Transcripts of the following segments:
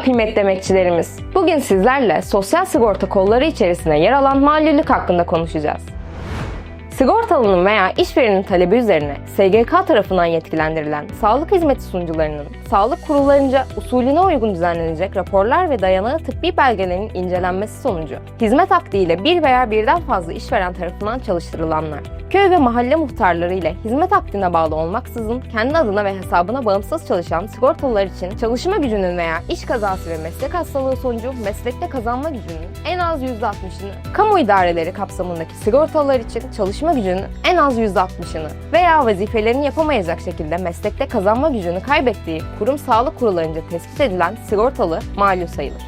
kıymetli emekçilerimiz. Bugün sizlerle sosyal sigorta kolları içerisinde yer alan mallülük hakkında konuşacağız. Sigortalının veya işverenin talebi üzerine SGK tarafından yetkilendirilen sağlık hizmeti sunucularının sağlık kurullarınca usulüne uygun düzenlenecek raporlar ve dayanağı tıbbi belgelerin incelenmesi sonucu hizmet akdi ile bir veya birden fazla işveren tarafından çalıştırılanlar, köy ve mahalle muhtarları ile hizmet akdine bağlı olmaksızın kendi adına ve hesabına bağımsız çalışan sigortalılar için çalışma gücünün veya iş kazası ve meslek hastalığı sonucu meslekte kazanma gücünün en az %60'ını, kamu idareleri kapsamındaki sigortalılar için çalışma gücünün en az %60'ını veya vazifelerini yapamayacak şekilde meslekte kazanma gücünü kaybettiği kurum sağlık kurullarınca tespit edilen sigortalı malum sayılır.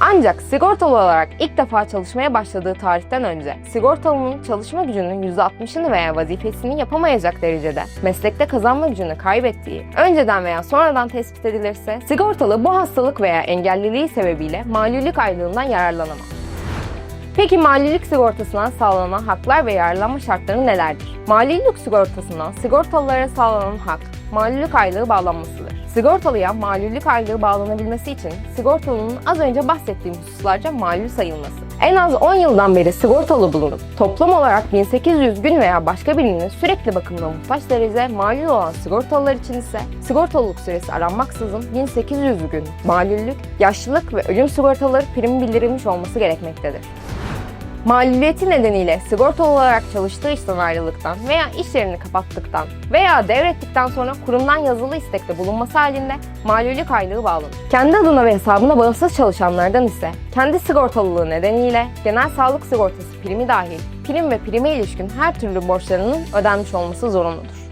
Ancak sigortalı olarak ilk defa çalışmaya başladığı tarihten önce sigortalının çalışma gücünün %60'ını veya vazifesini yapamayacak derecede meslekte kazanma gücünü kaybettiği önceden veya sonradan tespit edilirse sigortalı bu hastalık veya engelliliği sebebiyle malulük aylığından yararlanamaz. Peki malilik sigortasından sağlanan haklar ve yararlanma şartları nelerdir? Malilik sigortasından sigortalılara sağlanan hak, malilik aylığı bağlanmasıdır. Sigortalıya malilik aylığı bağlanabilmesi için sigortalının az önce bahsettiğim hususlarca malul sayılması. En az 10 yıldan beri sigortalı bulunup toplam olarak 1800 gün veya başka birinin sürekli bakımına muhtaç derece malul olan sigortalılar için ise sigortalılık süresi aranmaksızın 1800 gün malüllük, yaşlılık ve ölüm sigortaları primi bildirilmiş olması gerekmektedir. Maliyeti nedeniyle sigortalı olarak çalıştığı işten ayrıldıktan veya iş yerini kapattıktan veya devrettikten sonra kurumdan yazılı istekte bulunması halinde malulük aylığı bağlanır. Kendi adına ve hesabına bağımsız çalışanlardan ise kendi sigortalılığı nedeniyle genel sağlık sigortası primi dahil prim ve prime ilişkin her türlü borçlarının ödenmiş olması zorunludur.